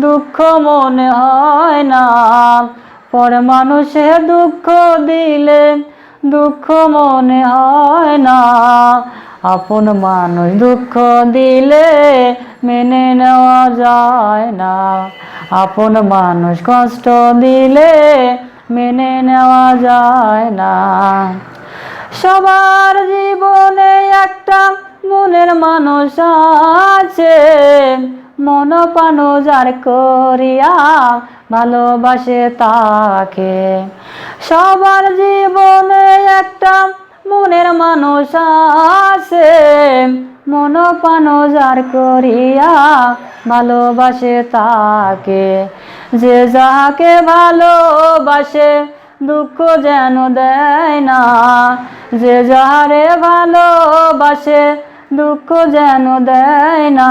দুঃখ মনে হয় না। পর মানুষে দুঃখ দিলে দুঃখ মনে হয় না। আপন মানুষ দুঃখ দিলে মেনে নেওয়া যায় না। আপন মানুষ কষ্ট দিলে মেনে নেওয়া যায় না। সবার জীবনে একটা মনের মানুষ আছে। মন পানো যার করিয়া ভালোবাসে তাকে। সবার জীবনে একটা মনের মানুষ আছে। মন পানো যার করিয়া ভালোবাসে তাকে। যে যাহাকে ভালোবাসে, দুঃখ যেন দেয় না। যে যাহারে ভালোবাসে, দুঃখ যেন দেয় না।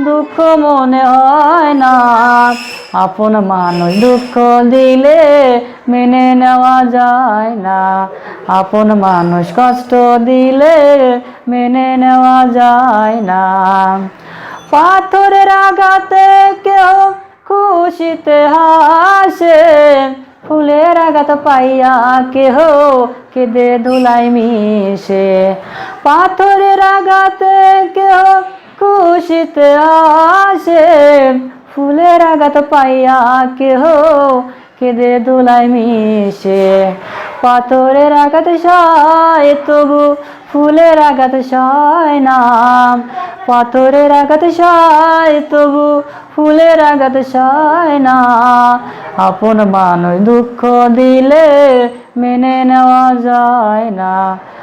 দুঃখ মনে হয় না। আপন মানুষ দুঃখ দিলে মেনে নেওয়া যায় না। আপন মানুষ কষ্ট দিলে মেনে নেওয়া যায় না। পাথরের আঘাতে কেউ খুশিতে হাসে। ফুলের আঘাত পাইয়া কেহ কেঁদে ধুলাই মিশে। পাথরের আঘাতে কেহ খুশিতে আসে, ফুলের আঘাত পাইয়া কেহ কেঁদে ধুলাই মিশে। পাথরের আঘাত সায়, তবু ফুলের আঘাত সায় না। পাথরের আঘাত সায়, তবু ফুলের আঘাত সায় না। আপন মানুষ দুঃখ দিলে মেনে নেওয়া যায় না।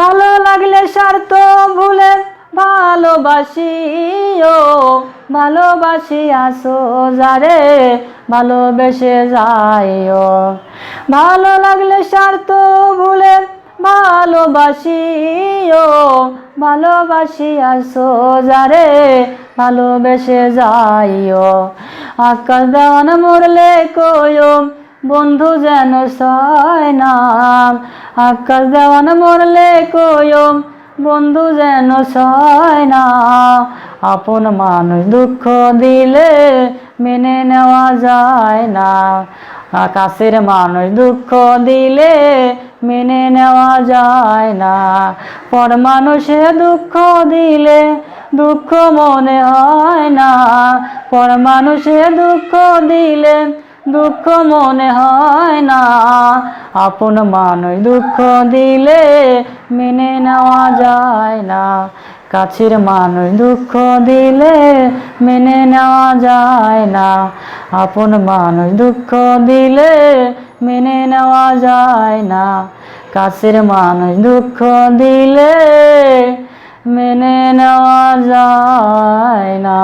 ভালো লাগলে স্বার্থ ভুলে ভালোবাসিও, ভালোবাসি আসো যারে, ভালোবেসে যাইও। ভালো লাগলে স্বার্থ ভুলে ভালোবাসিও, ভালোবাসি আসো যারে, ভালোবেসে যাইও। আকাশ দেওয়ান মরলে কয়ো, বন্ধু যেন সয় নাম আকাশ দেওয়ান মরলে কয়ো বন্ধু যেন সয় না। আপন মানুষ দুঃখ দিলে মেনে নেওয়া যায় না। আকাশের মানুষ দুঃখ দিলে মেনে নেওয়া যায় না। পর মানুষে দুঃখ দিলে দুঃখ মনে হয় না। পর মানুষে দুঃখ দিলে দুঃখ মনে হয় না। আপন মানুষ দুঃখ দিলে মেনে নেওয়া যায় না। কাছের মানুষ দুঃখ দিলে মেনে নেওয়া যায় না। আপন মানুষ দুঃখ দিলে মেনে নেওয়া যায় না। কাছের মানুষ দুঃখ দিলে মেনে নেওয়া যায় না।